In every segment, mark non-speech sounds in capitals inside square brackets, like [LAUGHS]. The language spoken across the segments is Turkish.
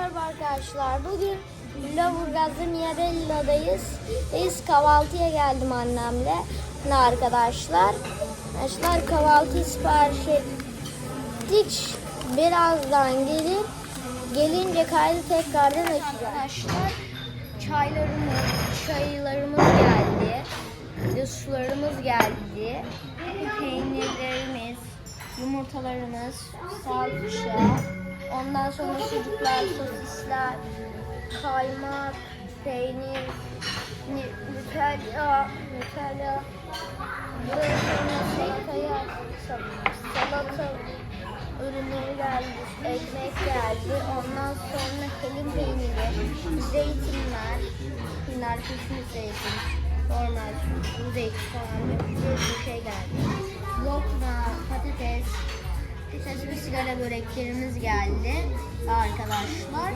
Merhaba arkadaşlar. Bugün Lüleburgaz'da Mirabella'dayız. Biz kahvaltıya geldim annemle. Ne arkadaşlar? Arkadaşlar kahvaltı sipariş ettik. Birazdan gelir. Gelince kaydı tekrardan açacağız. Arkadaşlar çaylarımız, çaylarımız geldi. De sularımız geldi. Peynirlerimiz, yumurtalarımız, salça, ondan sonra sucuklar, sosisler, kaymak, peynir, ni- nutella, nutella, buraya sonra salata ürünleri geldi, ekmek geldi, ondan sonra helin peyniri, zeytinler, bunlar pişmiş zeytin, normal zeytin falan bir şey geldi. Lokma, patates, ve sigara böreklerimiz geldi arkadaşlar.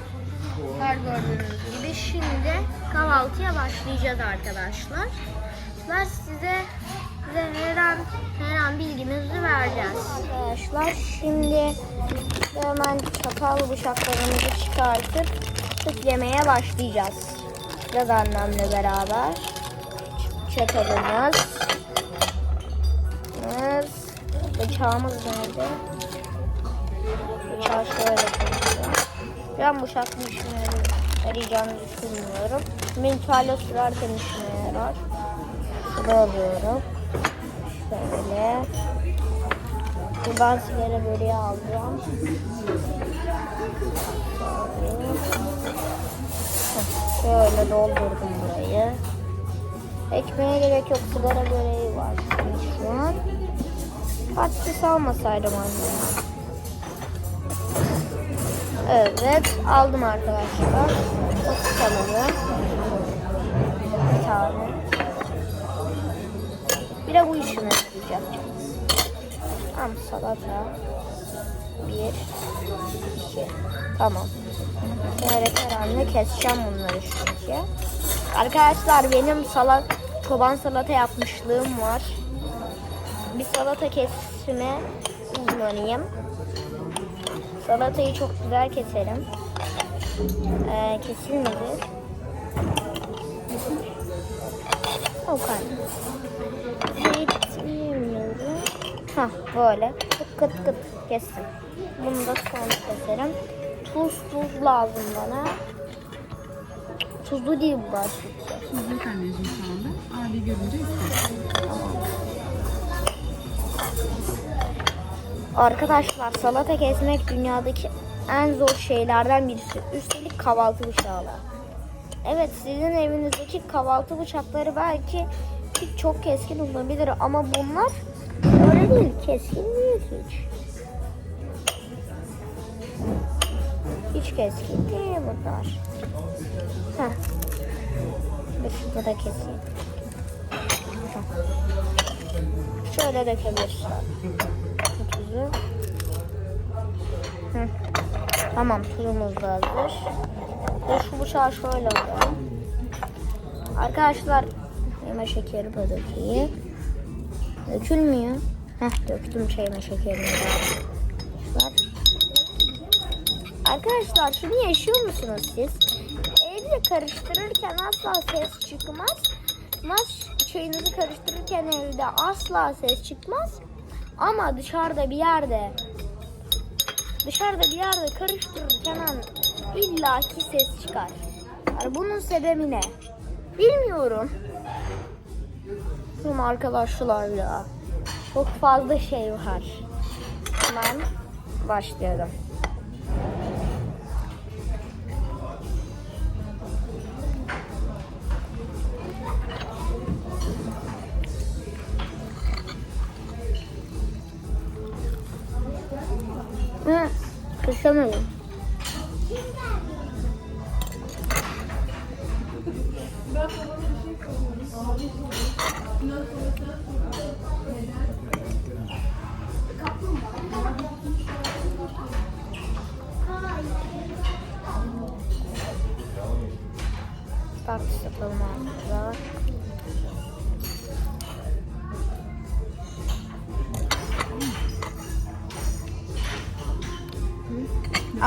Var gördüğünüz gibi şimdi kahvaltıya başlayacağız arkadaşlar. Ben size size her an, her an bilgimizi vereceğiz. Arkadaşlar şimdi hemen çatal bıçaklarımızı çıkartıp süt yemeye başlayacağız. Biraz annemle beraber. Çatalımız. Bıçağımız nerede? Ben bıçaklı işime yarayacağını düşünmüyorum. Mintüale sürerken işime yarar. Şunu alıyorum. Şöyle. Buradan sigara böreği alacağım. Şöyle. Doldurdum burayı. Ekmeğe gerek yok. Sigara böreği var şu an. Patates almasaydım annem. Evet aldım arkadaşlar. O kanalı. Bir tane. Bir de bu işime yarayacak. Tamam salata. Bir. iki. Tamam. Şöyle karanlığı keseceğim bunları şimdi. Arkadaşlar benim salat çoban salata yapmışlığım var. Bir salata kesme uzmanıyım. Salatayı çok güzel keserim. Ee, kesilmedi. O kadar. Hah böyle. Kıt kıt kıt kestim. Bunu da sonra keserim. Tuz tuz lazım bana. Tuzlu değil bu başlıkta. Tuzluk anneciğim şu anda. Abi görünce istedim. Arkadaşlar salata kesmek dünyadaki en zor şeylerden birisi. Üstelik kahvaltı bıçağıyla. Evet sizin evinizdeki kahvaltı bıçakları belki çok keskin olabilir ama bunlar öyle değil. Keskin değil hiç. Hiç keskin değil bunlar. Heh. Bir şurada da keseyim. Şöyle dökebilirsin tuzu. Hı. Tamam tuzumuz da hazır. Ve şu bıçağı şöyle alalım. Arkadaşlar yeme şekeri de dökeyim. Dökülmüyor. Heh döktüm çayıma şekerini. Arkadaşlar. Şunu yaşıyor musunuz siz? Elle karıştırırken asla ses çıkmaz. Mas çayınızı karıştırırken evde asla ses çıkmaz. Ama dışarıda bir yerde dışarıda bir yerde karıştırırken illaki ses çıkar. Yani bunun sebebi ne? Bilmiyorum. Bizim arkadaşlar ya. Çok fazla şey var. Hemen başlayalım. Kısamadım. Bak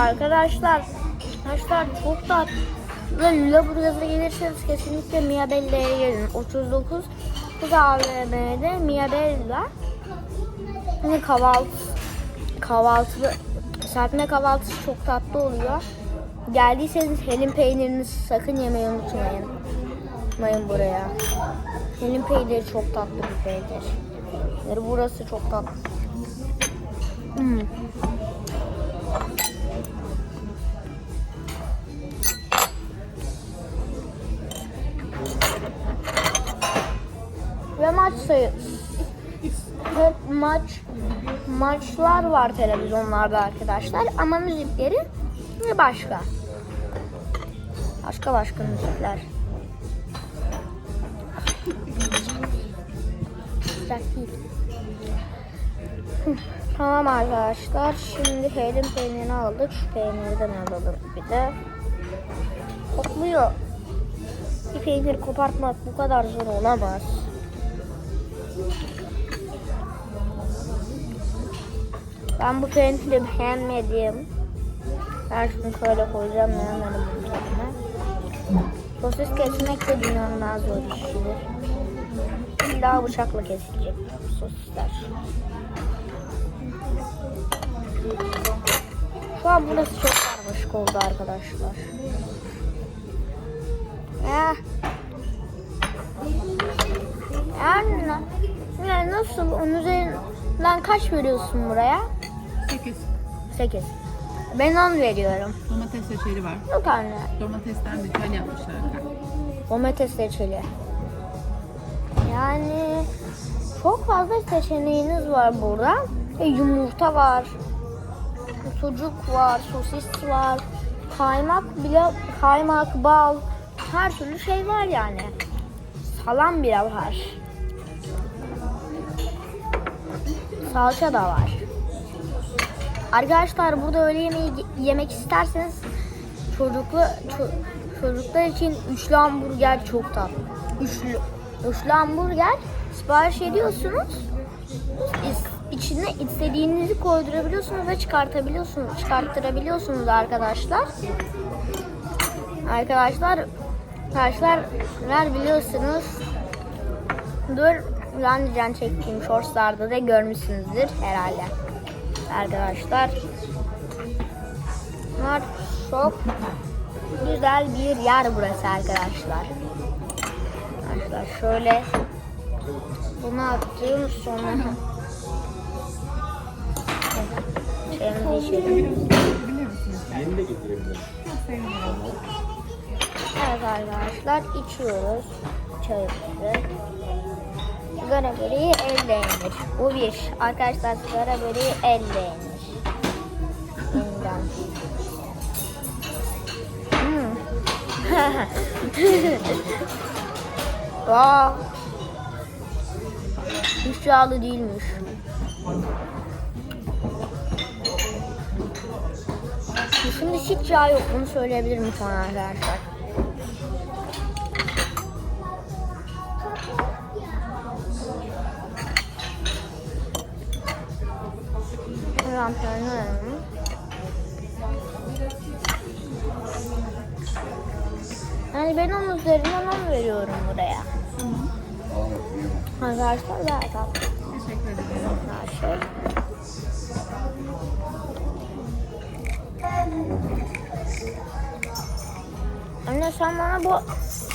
Arkadaşlar Arkadaşlar çok tatlı. Lüleburgaz'a gelirseniz kesinlikle Mia Bella'ya gelin. 39 Kız AVM'de Mia Bella. Hani kahvaltı, kahvaltılı, serpme kahvaltısı çok tatlı oluyor. Geldiyseniz helin peynirini sakın yemeyi unutmayın. Unutmayın buraya. Helin peyniri çok tatlı bir peynir. Burası çok tatlı. Hmm. Sayı hep maç maçlar var televizyonlarda arkadaşlar ama müzikleri başka. Başka başka müzikler. Tamam arkadaşlar. Şimdi helin peynirini aldık. Şu peynirden alalım bir de. Kokluyor. Bir peynir kopartmak bu kadar zor olamaz. Ben bu peyniri beğenmedim. Ben şunu şöyle koyacağım beğenmedim bunun tadına. Sosis kesmek de dünyanın en zor işidir. İlla bıçakla kesilecek sosisler. Şu an burası çok karmaşık oldu arkadaşlar. Eh. Yani, yani nasıl? Onun üzerinden kaç veriyorsun buraya? 8. 8. Ben 10 veriyorum. Domates reçeli var. Yok anne. Domatesten reçel yapmışlar. Domates reçeli. Yani çok fazla seçeneğiniz var burada. E, yumurta var. Sucuk var, sosis var. Kaymak bile, kaymak, bal. Her türlü şey var yani. Salam bile var. Salça da var. Arkadaşlar burada öğle yemeği yemek isterseniz çocuklu ço- çocuklar için üçlü hamburger çok tatlı. Üçlü üçlü hamburger sipariş ediyorsunuz. İçine istediğinizi koydurabiliyorsunuz ve çıkartabiliyorsunuz. Çıkarttırabiliyorsunuz arkadaşlar. Arkadaşlar arkadaşlar biliyorsunuz. Dur ben can çektiğim shortslarda da görmüşsünüzdür herhalde. Arkadaşlar. Bunlar çok güzel bir yer burası arkadaşlar. Arkadaşlar şöyle bunu attım sonra şeyimizi içelim. Getirebilirim. Evet arkadaşlar içiyoruz çayımızı. Sigara böreği elle yenir. Bu bir. Arkadaşlar sigara böreği elle yenir. Hmm. Vaa. [LAUGHS] Hiç yağlı değilmiş. Şimdi hiç yağ yok bunu söyleyebilirim an arkadaşlar. Tanıyorum. Yani ben onun üzerinden 10 veriyorum buraya. Arkadaşlar daha tatlı. Anne sen bana bu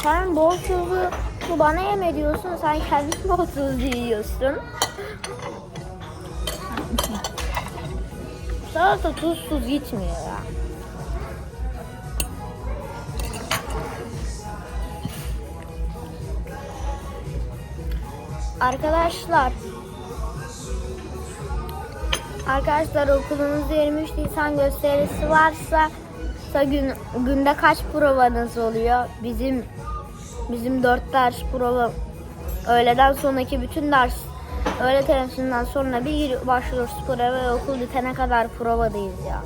sen bol tuzlu bu bana yeme diyorsun. Sen kendin bol tuzlu yiyorsun. Salata tuzsuz gitmiyor ya. Arkadaşlar Arkadaşlar okulunuzda 23 Nisan gösterisi varsa sa gün, günde kaç provanız oluyor? Bizim bizim 4 ders prova öğleden sonraki bütün ders öğle teneffüsünden sonra bir başlıyoruz prova ve okul bitene kadar provadayız ya.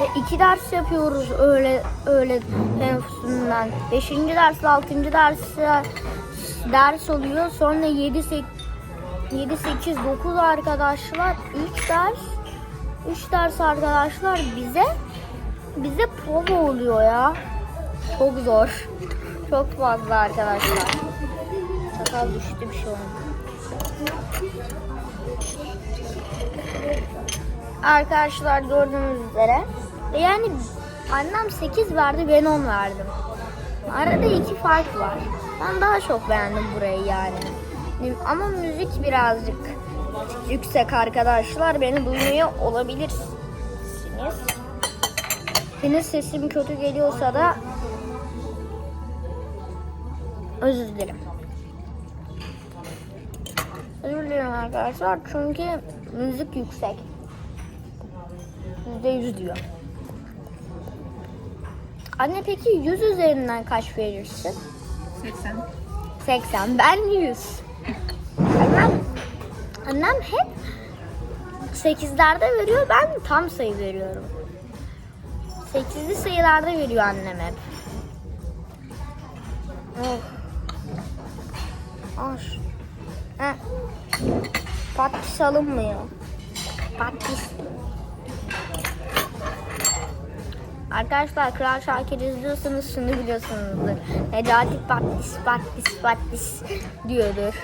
Ve iki ders yapıyoruz öğle öğle teneffüsünden. Beşinci dersle altıncı dersi ders oluyor. Sonra 7 8 7 8 9 arkadaşlar 3 ders 3 ders arkadaşlar bize bize prova oluyor ya. Çok zor. Çok fazla arkadaşlar. Sakal düştü bir şey. Arkadaşlar gördüğünüz üzere yani annem 8 verdi ben 10 verdim. Arada iki fark var. Ben daha çok beğendim burayı yani. Ama müzik birazcık yüksek arkadaşlar. Beni duymuyor olabilirsiniz. Senin sesim kötü geliyorsa da özür dilerim. Özür dilerim arkadaşlar çünkü müzik yüksek. %100 diyor. Anne peki 100 üzerinden kaç verirsin? 80. 80. Ben 100. Annem, annem hep 8'lerde veriyor. Ben tam sayı veriyorum. 8'li sayılarda veriyor annem hep. Oh. Aş. Heh. Patis alınmıyor. Patis. Arkadaşlar Kral Şakir izliyorsanız şunu biliyorsunuzdur. Necati patis patis patis diyordur.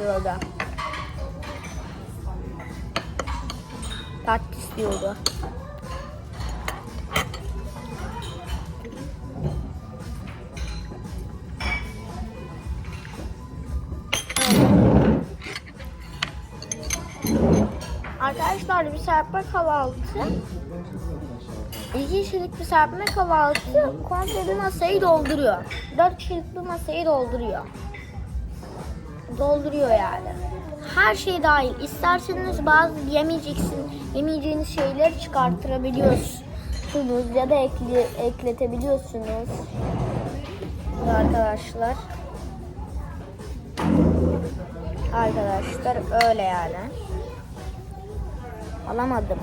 Diyordu. Patis diyordu. Serpme kahvaltı. İki kişilik bir serpme kahvaltı komple bir masayı dolduruyor. Dört kişilik bir masayı dolduruyor. Dolduruyor yani. Her şey dahil. İsterseniz bazı yemeyeceksin, yemeyeceğiniz şeyleri çıkarttırabiliyorsunuz ya da ekle, ekletebiliyorsunuz. Arkadaşlar. Arkadaşlar öyle yani. Alamadım.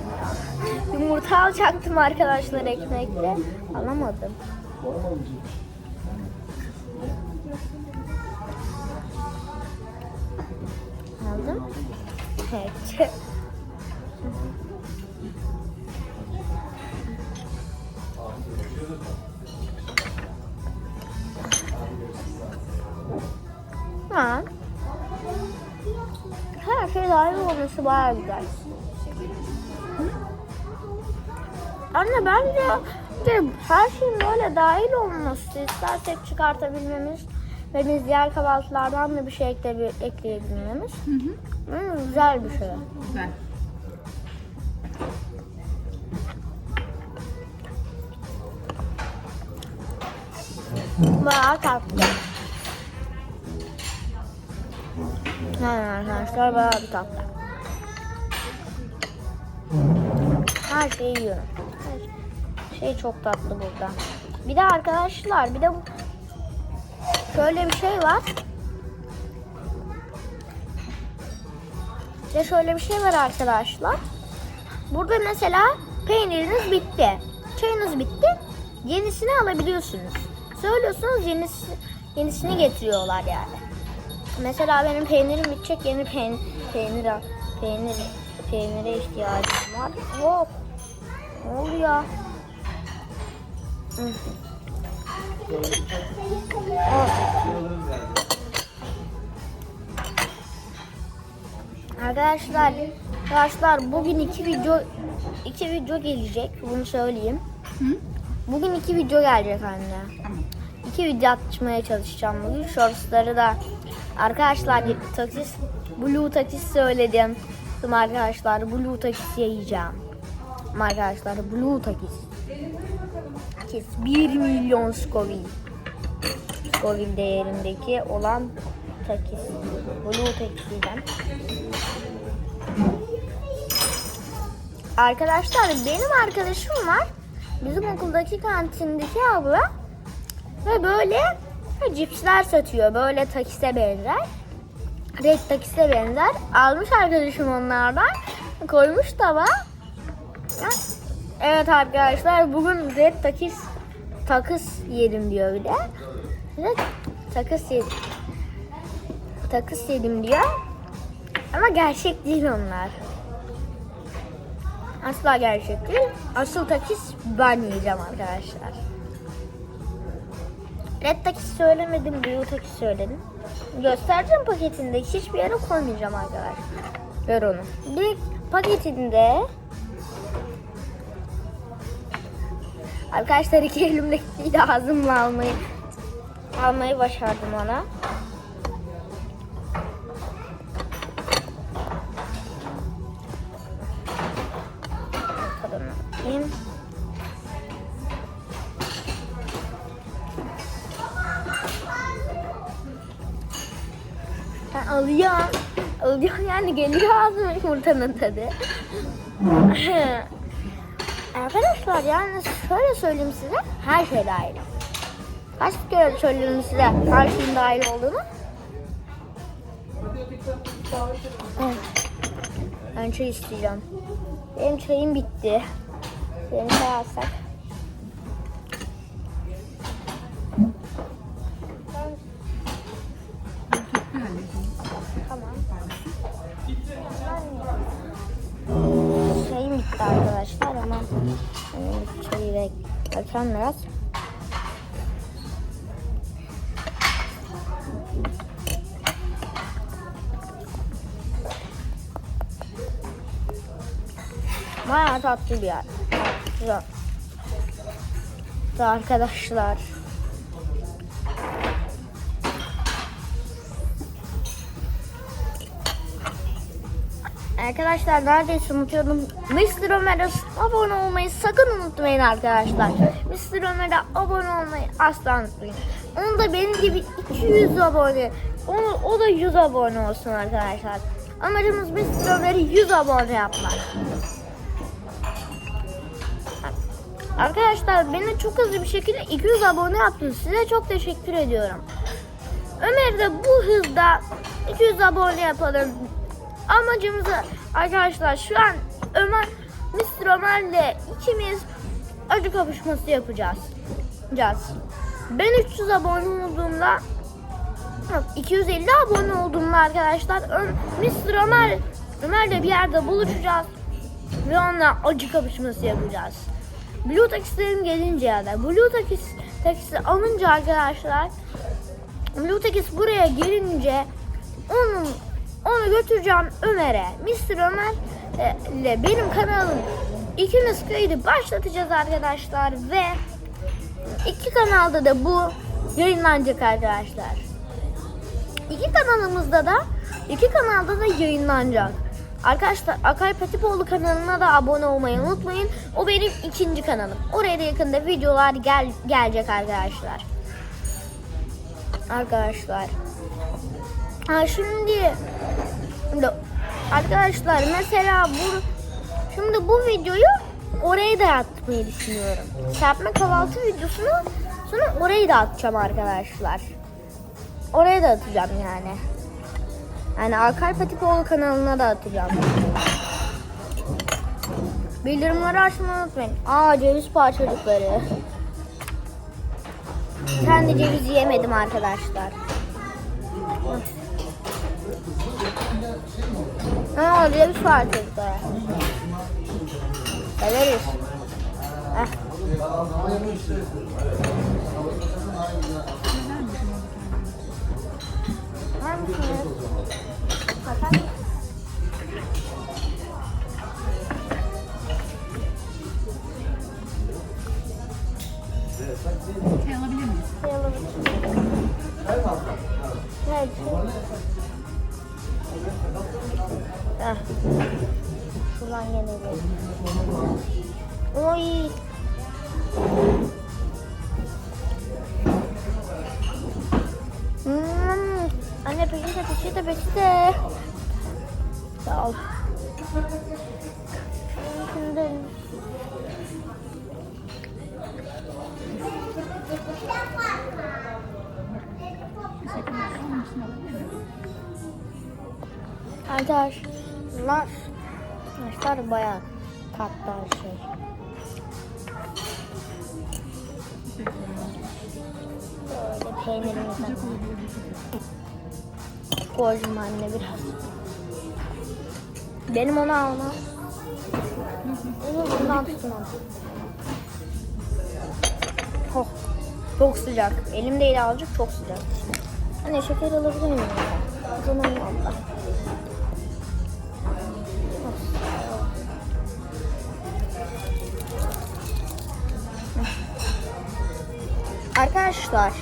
Yumurta alacaktım arkadaşlar ekmekle. Alamadım. Aldım. Evet. Ha. Her şey dahil olması bayağı güzel. Anne bence de her şeyin böyle dahil olması istersek çıkartabilmemiz ve biz diğer kahvaltılardan da bir şey ekle, ekleyebilmemiz Hı hı. güzel bir şey. Güzel. Bayağı tatlı. Yani arkadaşlar bayağı bir tatlı. Her şeyi yiyorum. Şey çok tatlı burada. Bir de arkadaşlar bir de şöyle bir şey var. Bir de şöyle bir şey var arkadaşlar. Burada mesela peyniriniz bitti. Çayınız bitti. Yenisini alabiliyorsunuz. Söylüyorsunuz yenisi, yenisini getiriyorlar yani. Mesela benim peynirim bitecek yeni peynir peynir peynir peynire ihtiyacım var. Hop. Ne oluyor? Arkadaşlar, arkadaşlar bugün iki video iki video gelecek. Bunu söyleyeyim. Hı? Bugün iki video gelecek anne. İki video atmaya çalışacağım bugün. Shortsları da arkadaşlar takis blue takis söyledim. Tamam arkadaşlar blue takis. Ama Arkadaşlar blue takis. Takis 1 milyon Scoville. Scoville değerindeki olan takis. Blue yiyeceğim. Arkadaşlar benim arkadaşım var. Bizim okuldaki kantindeki abla ve böyle cipsler satıyor. Böyle takise benzer. Red takise benzer. Almış arkadaşım onlardan. Koymuş tabağa. Ya, Evet arkadaşlar bugün red takis takıs yedim diyor bir de. Takıs yedim. Takıs yedim diyor. Ama gerçek değil onlar. Asla gerçek değil. Asıl takis ben yiyeceğim arkadaşlar. Red takis söylemedim, blue takis söyledim. Göstereceğim paketinde hiçbir yere koymayacağım arkadaşlar. Ver onu. Bir paketinde Arkadaşlar iki elimdekiyle ağzımla almayı almayı başardım ona. Ben alıyorum. Alıyorum yani geliyor ağzıma yumurtanın tadı. [LAUGHS] Arkadaşlar yani şöyle söyleyeyim size her şey dahil. Kaç kere söyledim size her şeyin dahil olduğunu? Ben çay isteyeceğim. Benim çayım bitti. Benim çay alsak. Tamam. Bitti arkadaşlar ama benim çayı beklerken biraz. Bayağı tatlı bir yer. Ve Arkadaşlar. Arkadaşlar neredeyse unutuyordum. Mr. Ömer'e abone olmayı sakın unutmayın arkadaşlar. Mr. Ömer'e abone olmayı asla unutmayın. Onun da benim gibi 200 abone. Onu, o da 100 abone olsun arkadaşlar. Amacımız Mr. Ömer'i 100 abone yapmak. Arkadaşlar beni çok hızlı bir şekilde 200 abone yaptınız. Size çok teşekkür ediyorum. Ömer de bu hızda 200 abone yapalım. Amacımızı arkadaşlar şu an Ömer Mr. Ömer'le ikimiz acı kapışması yapacağız. yapacağız. Ben 300 abone olduğumda yok, 250 abone olduğumda arkadaşlar Mr. Ömer Ömer'le bir yerde buluşacağız ve onunla acı kapışması yapacağız. Blue taksilerim gelince ya da Blue takis, taksi alınca arkadaşlar Blue takis buraya gelince onun onu götüreceğim Ömer'e. Mr. Ömer e, ile benim kanalım ikimiz kaydı başlatacağız arkadaşlar ve iki kanalda da bu yayınlanacak arkadaşlar. İki kanalımızda da iki kanalda da yayınlanacak. Arkadaşlar Akay Patipoğlu kanalına da abone olmayı unutmayın. O benim ikinci kanalım. Oraya da yakında videolar gel gelecek arkadaşlar. Arkadaşlar. Ha şimdi arkadaşlar mesela bu şimdi bu videoyu oraya da atmayı düşünüyorum. Serpme kahvaltı videosunu sonra orayı da atacağım arkadaşlar. Oraya da atacağım yani. Yani Alkay Patipoğlu kanalına da atacağım. Bildirimleri açmayı unutmayın. Aa ceviz parçacıkları. Ben de ceviz yemedim arkadaşlar. Ha ceviz parçacıkları. Severiz. Heh. Var Heh. Şuradan gene bir. Oy. Hmm. Anne peçete peçete peçete. Sağ ol. Şimdi Teşekkürler. Miyim? Arkadaşlar bayağı tatlı şey. Böyle peynirimizden koydum anne biraz. Benim onu alma. Onu bundan onu. Oh, çok sıcak. Elim değil azıcık çok sıcak. Anne şeker alabilir miyim? O zaman Arkadaşlar,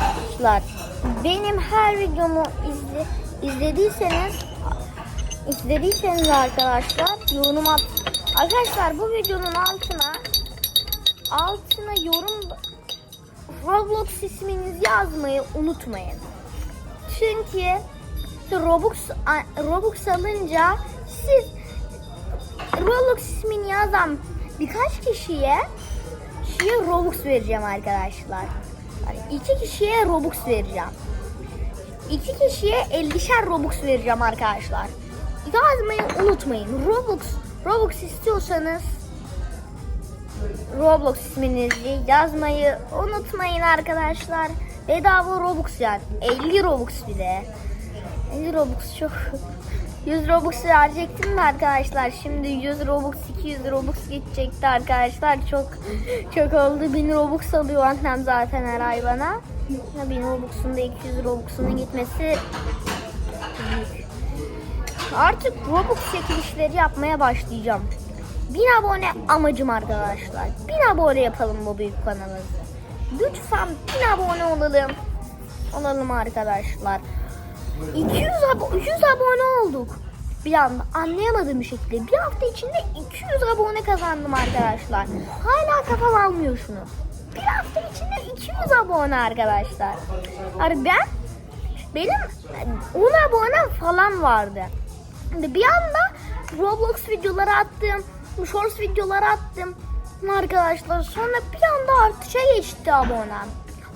arkadaşlar, benim her videomu izle, izlediyseniz izlediyseniz arkadaşlar yorum at. Arkadaşlar bu videonun altına altına yorum Roblox isminizi yazmayı unutmayın. Çünkü Robux Robux alınca siz Roblox ismini yazan birkaç kişiye kişiye Robux vereceğim arkadaşlar. Yani iki kişiye Robux vereceğim. İki kişiye 50'şer Robux vereceğim arkadaşlar. Yazmayı unutmayın. Robux Robux istiyorsanız Roblox isminizi yazmayı unutmayın arkadaşlar. Bedava Robux yani. 50 Robux bir de. 50 Robux çok 100 Robux verecektim de arkadaşlar. Şimdi 100 Robux 200 Robux geçecekti arkadaşlar. Çok çok oldu. 1000 Robux alıyor annem zaten her ay bana. Ya 1000 Robux'un da 200 Robux'un gitmesi büyük. Artık Robux çekilişleri yapmaya başlayacağım. 1000 abone amacım arkadaşlar. 1000 abone yapalım bu büyük kanalımızı. Lütfen 1000 abone olalım. Olalım arkadaşlar. 200 abo 100 abone olduk. Bir anda anlayamadığım bir şekilde bir hafta içinde 200 abone kazandım arkadaşlar. Hala kafam almıyor şunu. Bir hafta içinde 200 abone arkadaşlar. Yani ben benim 10 abonem falan vardı. Bir anda Roblox videoları attım, Shorts videoları attım arkadaşlar. Sonra bir anda artışa geçti abonem.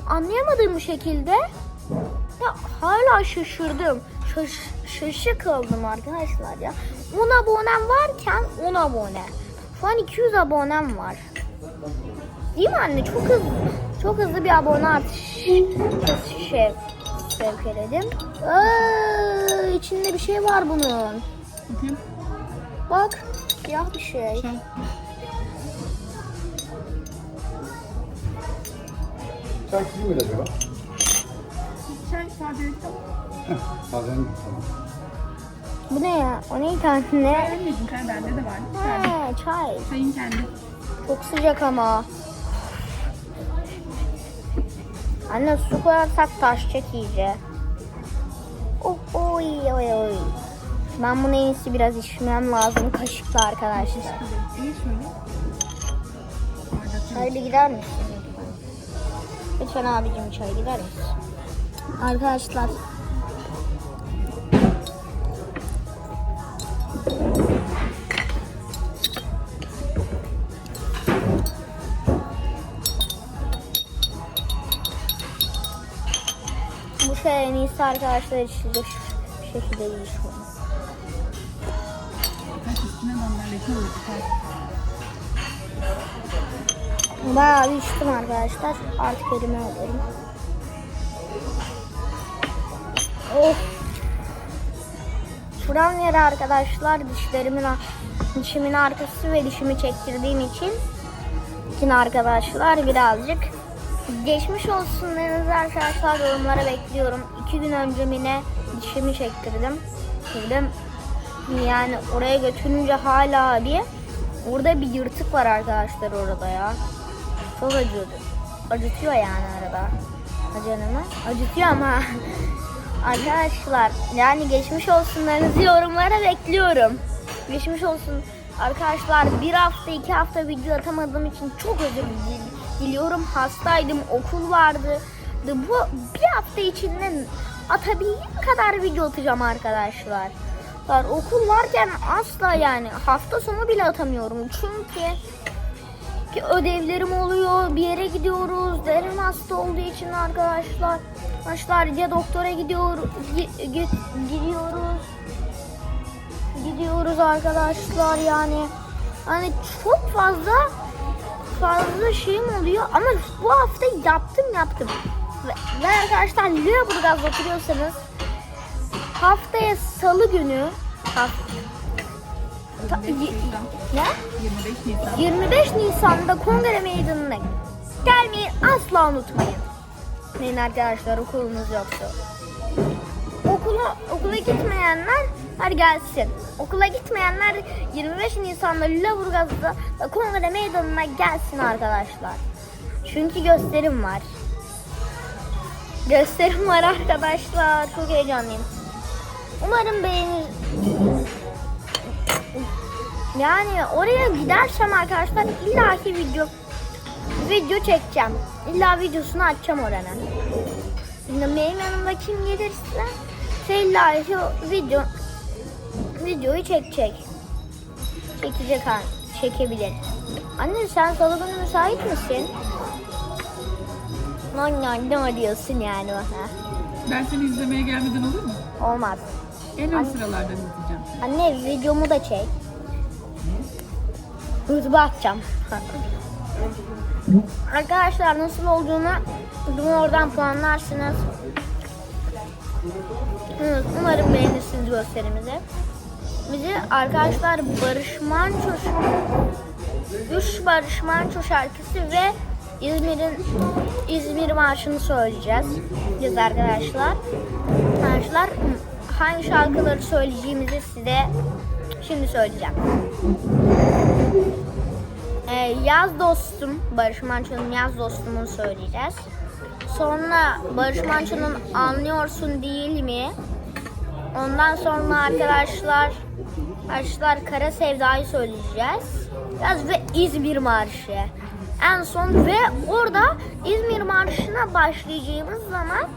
Anlayamadığım şekilde ya hala şaşırdım. Şaş, şaşı kaldım arkadaşlar ya. 10 abonem varken 10 abone. Şu an 200 abonem var. Değil mi anne? Çok hızlı. Çok hızlı bir abone artışı şey sevk edelim. Aa, içinde bir şey var bunun. Bakayım. Bak siyah bir şey. Çay. Çay kim acaba? Çay sadelikte. Bazen tamam. Bu ne ya? O neydi anne? Beğenmedim çay bende de var. Çay. Ha, çay. Çayın kendi. Çok sıcak ama. Anne su koyarsak taşacak iyice. Oh, oy oy oy. Ben bunu en iyisi biraz içmem lazım kaşıkla arkadaşlar. İyi söyle. Bardak Çay bir gider misin? Lütfen abicim çay gider misin? Arkadaşlar. Bu şey en iyisi arkadaşlar içilecek şu şekilde. Çay. Bayağı bir içtim arkadaşlar. Artık elime alıyorum. Of. Şuram yeri arkadaşlar dişlerimin dişimin arkası ve dişimi çektirdiğim için için arkadaşlar birazcık geçmiş olsun deniz arkadaşlar yorumlara bekliyorum. İki gün önce yine dişimi çektirdim. Dedim yani oraya götürünce hala bir orada bir yırtık var arkadaşlar orada ya. Çok acıyordu. Acıtıyor yani arada. Acınımı. Acıtıyor ama. [LAUGHS] Arkadaşlar yani geçmiş olsunlarınızı yorumlara bekliyorum. Geçmiş olsun. Arkadaşlar bir hafta iki hafta video atamadığım için çok özür dil- diliyorum. Hastaydım okul vardı. Bu bir hafta içinde atabildiğim kadar video atacağım arkadaşlar. Okul varken asla yani hafta sonu bile atamıyorum. Çünkü ödevlerim oluyor, bir yere gidiyoruz. Derin hasta olduğu için arkadaşlar. Arkadaşlar ya doktora gidiyor, gi- gi- gidiyoruz. Gidiyoruz arkadaşlar yani. Hani çok fazla fazla şeyim oluyor ama bu hafta yaptım yaptım. Ve, ve arkadaşlar Lüleburgaz'da oturuyorsanız haftaya salı günü haft- Ta- 25 y- ne? 25 Nisan. 25 Nisan'da kongre meydanına gelmeyi asla unutmayın. Neyin arkadaşlar okulunuz yoksa. Okula, okula gitmeyenler hadi gelsin. Okula gitmeyenler 25 Nisan'da Lüleburgaz'da kongre meydanına gelsin arkadaşlar. Çünkü gösterim var. Gösterim var arkadaşlar. Çok heyecanlıyım. Umarım beğenir. Yani oraya gidersem arkadaşlar illaki video video çekeceğim. İlla videosunu açacağım oranın. Şimdi benim yanımda kim gelirse şey illaki video videoyu çekecek. Çekecek ha, çekebilir. Anne sen salı günü müsait misin? Ne ne diyorsun yani bana? Ben seni izlemeye gelmeden olur mu? Olmaz. En ön sıralardan izleyeceğim. Anne videomu da çek. YouTube'a atacağım. Arkadaşlar nasıl olduğunu bunu oradan puanlarsınız. Umarım beğenirsiniz gösterimizi. Bizi arkadaşlar Barış Manço Üç Barış Manço şarkısı ve İzmir'in İzmir Marşı'nı söyleyeceğiz. Biz arkadaşlar. Arkadaşlar hangi şarkıları söyleyeceğimizi size şimdi söyleyeceğim. Ee, yaz dostum, Barış Manço'nun yaz dostumunu söyleyeceğiz. Sonra Barış Manço'nun anlıyorsun değil mi? Ondan sonra arkadaşlar arkadaşlar Kara Sevda'yı söyleyeceğiz. Yaz ve İzmir Marşı. En son ve orada İzmir Marşı'na başlayacağımız zaman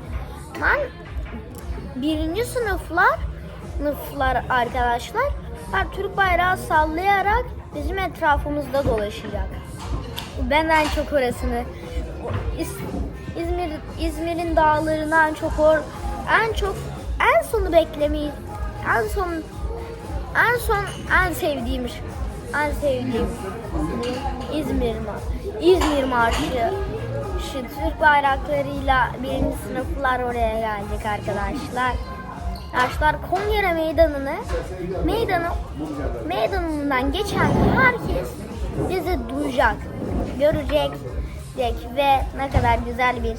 ben birinci sınıflar sınıflar arkadaşlar her Türk bayrağı sallayarak bizim etrafımızda dolaşacak. Ben en çok orasını İzmir İzmir'in dağlarından çok or en çok en sonu beklemeyi en son en son en sevdiğim en sevdiğim İzmir Marşı. İzmir Marşı. Şu Türk bayraklarıyla birinci sınıflar oraya gelecek arkadaşlar. Arkadaşlar Kongre meydanını meydanı meydanından geçen herkes bizi duyacak, görecek ve ne kadar güzel bir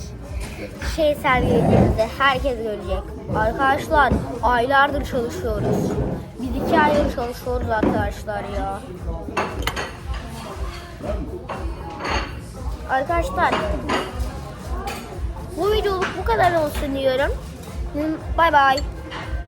şey sergilediğimizi herkes görecek. Arkadaşlar aylardır çalışıyoruz. Biz iki aydır çalışıyoruz arkadaşlar ya. Arkadaşlar bu videoluk bu kadar olsun diyorum. Bay bay.